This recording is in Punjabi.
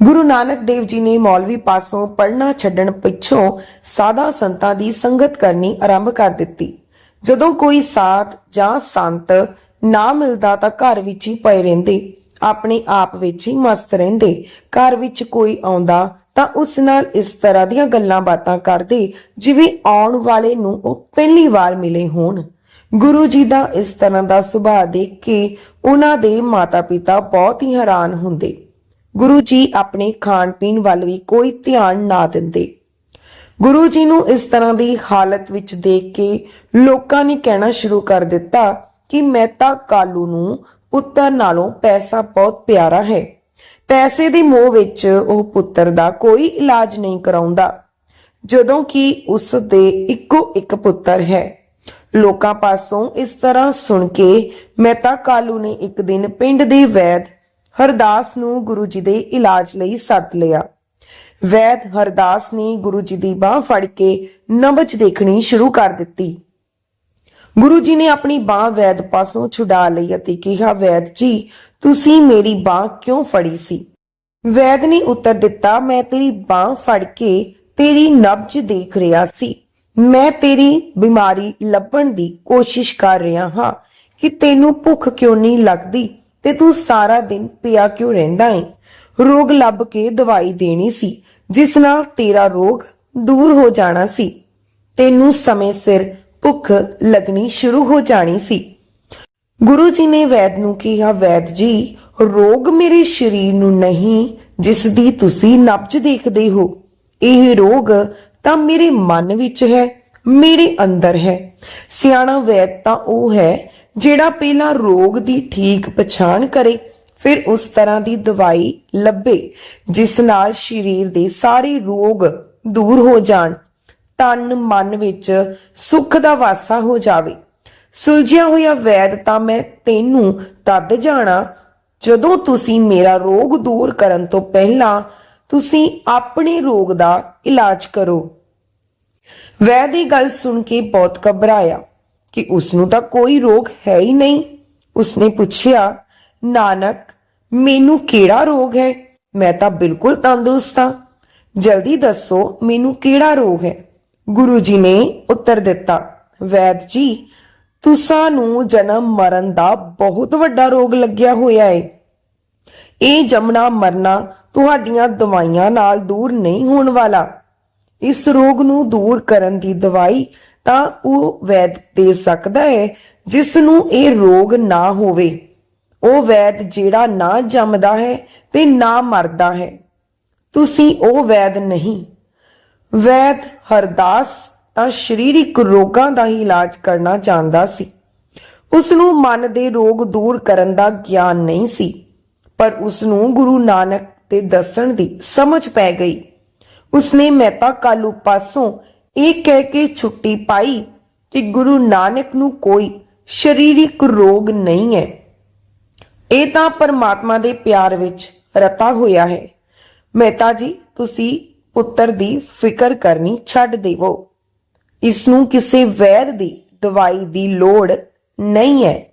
ਗੁਰੂ ਨਾਨਕ ਦੇਵ ਜੀ ਨੇ ਮੌਲਵੀ ਪਾਸੋਂ ਪੜਨਾ ਛੱਡਣ ਪਿੱਛੋਂ ਸਾਦਾ ਸੰਤਾਂ ਦੀ ਸੰਗਤ ਕਰਨੀ ਆਰੰਭ ਕਰ ਦਿੱਤੀ। ਜਦੋਂ ਕੋਈ ਸਾਧ ਜਾਂ ਸੰਤ ਨਾ ਮਿਲਦਾ ਤਾਂ ਘਰ ਵਿੱਚ ਹੀ ਪਏ ਰਹਿੰਦੇ, ਆਪਣੇ ਆਪ ਵਿੱਚ ਹੀ ਮਸਤ ਰਹਿੰਦੇ। ਘਰ ਵਿੱਚ ਕੋਈ ਆਉਂਦਾ ਤਾਂ ਉਸ ਨਾਲ ਇਸ ਤਰ੍ਹਾਂ ਦੀਆਂ ਗੱਲਾਂ ਬਾਤਾਂ ਕਰਦੇ ਜਿਵੇਂ ਆਉਣ ਵਾਲੇ ਨੂੰ ਉਹ ਪਹਿਲੀ ਵਾਰ ਮਿਲੇ ਹੋਣ। ਗੁਰੂ ਜੀ ਦਾ ਇਸ ਤਰ੍ਹਾਂ ਦਾ ਸੁਭਾਅ ਦੇਖ ਕੇ ਉਹਨਾਂ ਦੇ ਮਾਤਾ-ਪਿਤਾ ਬਹੁਤ ਹੀ ਹੈਰਾਨ ਹੁੰਦੇ। ਗੁਰੂ ਜੀ ਆਪਣੇ ਖਾਣ ਪੀਣ ਵੱਲ ਵੀ ਕੋਈ ਧਿਆਨ ਨਾ ਦਿੰਦੇ। ਗੁਰੂ ਜੀ ਨੂੰ ਇਸ ਤਰ੍ਹਾਂ ਦੀ ਹਾਲਤ ਵਿੱਚ ਦੇਖ ਕੇ ਲੋਕਾਂ ਨੇ ਕਹਿਣਾ ਸ਼ੁਰੂ ਕਰ ਦਿੱਤਾ ਕਿ ਮਹਿਤਾ ਕਾਲੂ ਨੂੰ ਪੁੱਤਰ ਨਾਲੋਂ ਪੈਸਾ ਬਹੁਤ ਪਿਆਰਾ ਹੈ। ਪੈਸੇ ਦੇ ਮੋਹ ਵਿੱਚ ਉਹ ਪੁੱਤਰ ਦਾ ਕੋਈ ਇਲਾਜ ਨਹੀਂ ਕਰਾਉਂਦਾ, ਜਦੋਂ ਕਿ ਉਸ ਦੇ ਇੱਕੋ ਇੱਕ ਪੁੱਤਰ ਹੈ। ਲੋਕਾਂ ਪਾਸੋਂ ਇਸ ਤਰ੍ਹਾਂ ਸੁਣ ਕੇ ਮਹਿਤਾ ਕਾਲੂ ਨੇ ਇੱਕ ਦਿਨ ਪਿੰਡ ਦੇ ਵੈਦ ਹਰਦਾਸ ਨੂੰ ਗੁਰੂ ਜੀ ਦੇ ਇਲਾਜ ਲਈ ਸੱਦ ਲਿਆ। ਵੈਦ ਹਰਦਾਸ ਨੇ ਗੁਰੂ ਜੀ ਦੀ ਬਾਹ ਫੜ ਕੇ ਨਬਜ ਦੇਖਣੀ ਸ਼ੁਰੂ ਕਰ ਦਿੱਤੀ। ਗੁਰੂ ਜੀ ਨੇ ਆਪਣੀ ਬਾਹ ਵੈਦ ਪਾਸੋਂ ਛੁਡਾ ਲਈ ਅਤੇ ਕਿਹਾ, ਵੈਦ ਜੀ, ਤੁਸੀਂ ਮੇਰੀ ਬਾਹ ਕਿਉਂ ਫੜੀ ਸੀ? ਵੈਦ ਨੇ ਉੱਤਰ ਦਿੱਤਾ, ਮੈਂ ਤੇਰੀ ਬਾਹ ਫੜ ਕੇ ਤੇਰੀ ਨਬਜ ਦੇਖ ਰਿਹਾ ਸੀ। ਮੈਂ ਤੇਰੀ ਬਿਮਾਰੀ ਲੱਭਣ ਦੀ ਕੋਸ਼ਿਸ਼ ਕਰ ਰਿਹਾ ਹਾਂ ਕਿ ਤੈਨੂੰ ਭੁੱਖ ਕਿਉਂ ਨਹੀਂ ਲੱਗਦੀ? ਤੇ ਤੂੰ ਸਾਰਾ ਦਿਨ ਪਿਆ ਕਿਉਂ ਰਹਿੰਦਾ ਏ? ਰੋਗ ਲੱਭ ਕੇ ਦਵਾਈ ਦੇਣੀ ਸੀ, ਜਿਸ ਨਾਲ ਤੇਰਾ ਰੋਗ ਦੂਰ ਹੋ ਜਾਣਾ ਸੀ। ਤੈਨੂੰ ਸਮੇਂ ਸਿਰ ਭੁੱਖ ਲੱਗਣੀ ਸ਼ੁਰੂ ਹੋ ਜਾਣੀ ਸੀ। ਗੁਰੂ ਜੀ ਨੇ ਵੈਦ ਨੂੰ ਕਿਹਾ, ਵੈਦ ਜੀ, ਰੋਗ ਮੇਰੇ ਸਰੀਰ ਨੂੰ ਨਹੀਂ, ਜਿਸ ਦੀ ਤੁਸੀਂ ਨਬਜ ਦੇਖਦੇ ਹੋ। ਇਹ ਰੋਗ ਤਾਂ ਮੇਰੇ ਮਨ ਵਿੱਚ ਹੈ, ਮੇਰੇ ਅੰਦਰ ਹੈ। ਸਿਆਣਾ ਵੈਦ ਤਾਂ ਉਹ ਹੈ ਜਿਹੜਾ ਪਹਿਲਾਂ ਰੋਗ ਦੀ ਠੀਕ ਪਛਾਣ ਕਰੇ, ਫਿਰ ਉਸ ਤਰ੍ਹਾਂ ਦੀ ਦਵਾਈ ਲੱਭੇ, ਜਿਸ ਨਾਲ ਸਰੀਰ ਦੇ ਸਾਰੇ ਰੋਗ ਦੂਰ ਹੋ ਜਾਣ, ਤਨ ਮਨ ਵਿੱਚ ਸੁੱਖ ਦਾ ਵਾਸਾ ਹੋ ਜਾਵੇ। ਸੁਲਝਿਆ ਹੋਇਆ ਵੈਦ ਤਾਂ ਮੈਂ ਤੈਨੂੰ ਤਦ ਜਾਣਾ, ਜਦੋਂ ਤੁਸੀਂ ਮੇਰਾ ਰੋਗ ਦੂਰ ਕਰਨ ਤੋਂ ਪਹਿਲਾਂ ਤੁਸੀਂ ਆਪਣੇ ਰੋਗ ਦਾ ਇਲਾਜ ਕਰੋ। ਵੈਦ ਇਹ ਗੱਲ ਸੁਣ ਕੇ ਬਹੁਤ ਘਬਰਾਇਆ। ਕਿ ਉਸ ਨੂੰ ਤਾਂ ਕੋਈ ਰੋਗ ਹੈ ਹੀ ਨਹੀਂ। ਉਸਨੇ ਪੁੱਛਿਆ, ਨਾਨਕ, ਮੈਨੂੰ ਕਿਹੜਾ ਰੋਗ ਹੈ? ਮੈਂ ਤਾਂ ਬਿਲਕੁਲ ਤੰਦਰੁਸਤ ਹਾਂ। ਜਲਦੀ ਦੱਸੋ, ਮੈਨੂੰ ਕਿਹੜਾ ਰੋਗ ਹੈ? ਗੁਰੂ ਜੀ ਨੇ ਉੱਤਰ ਦਿੱਤਾ, ਵੈਦ ਜੀ, ਤੁਸਾਂ ਨੂੰ ਜਨਮ ਮਰਨ ਦਾ ਬਹੁਤ ਵੱਡਾ ਰੋਗ ਲੱਗਿਆ ਹੋਇਆ ਹੈ ਇਹ ਜਮਣਾ ਮਰਨਾ ਤੁਹਾਡੀਆਂ ਦਵਾਈਆਂ ਨਾਲ ਦੂਰ ਨਹੀਂ ਹੋਣ ਵਾਲਾ। ਇਸ ਰੋਗ ਨੂੰ ਦੂਰ ਕਰਨ ਦੀ ਦਵਾਈ ਤਾਂ ਉਹ ਵੈਦ ਦੇ ਸਕਦਾ ਹੈ ਜਿਸ ਨੂੰ ਇਹ ਰੋਗ ਨਾ ਹੋਵੇ। ਉਹ ਵੈਦ ਜਿਹੜਾ ਨਾ ਜੰਮਦਾ ਹੈ ਤੇ ਨਾ ਮਰਦਾ ਹੈ। ਤੁਸੀਂ ਉਹ ਵੈਦ ਨਹੀਂ। ਵੈਦ ਹਰਦਾਸ ਤਾਂ ਸਰੀਰਕ ਰੋਗਾਂ ਦਾ ਹੀ ਇਲਾਜ ਕਰਨਾ ਚਾਹੁੰਦਾ ਸੀ। ਉਸ ਨੂੰ ਮਨ ਦੇ ਰੋਗ ਦੂਰ ਕਰਨ ਦਾ ਗਿਆਨ ਨਹੀਂ ਸੀ, ਪਰ ਉਸ ਨੂੰ ਗੁਰੂ ਨਾਨਕ ਦੇ ਦੱਸਣ ਦੀ ਸਮਝ ਪੈ ਗਈ। ਉਸਨੇ ਮਹਿਤਾ ਕਾਲੂ ਪਾਸੋਂ ਇਹ ਕਹਿ ਕੇ ਛੁੱਟੀ ਪਾਈ ਕਿ ਗੁਰੂ ਨਾਨਕ ਨੂੰ ਕੋਈ ਸਰੀਰਕ ਰੋਗ ਨਹੀਂ ਹੈ। ਇਹ ਤਾਂ ਪਰਮਾਤਮਾ ਦੇ ਪਿਆਰ ਵਿੱਚ ਰਤਾ ਹੋਇਆ ਹੈ। ਮਹਿਤਾ ਜੀ, ਤੁਸੀਂ ਪੁੱਤਰ ਦੀ ਫਿਕਰ ਕਰਨੀ ਛੱਡ ਦੇਵੋ। ਇਸ ਨੂੰ ਕਿਸੇ ਵੈਦ ਦੀ ਦਵਾਈ ਦੀ ਲੋੜ ਨਹੀਂ ਹੈ।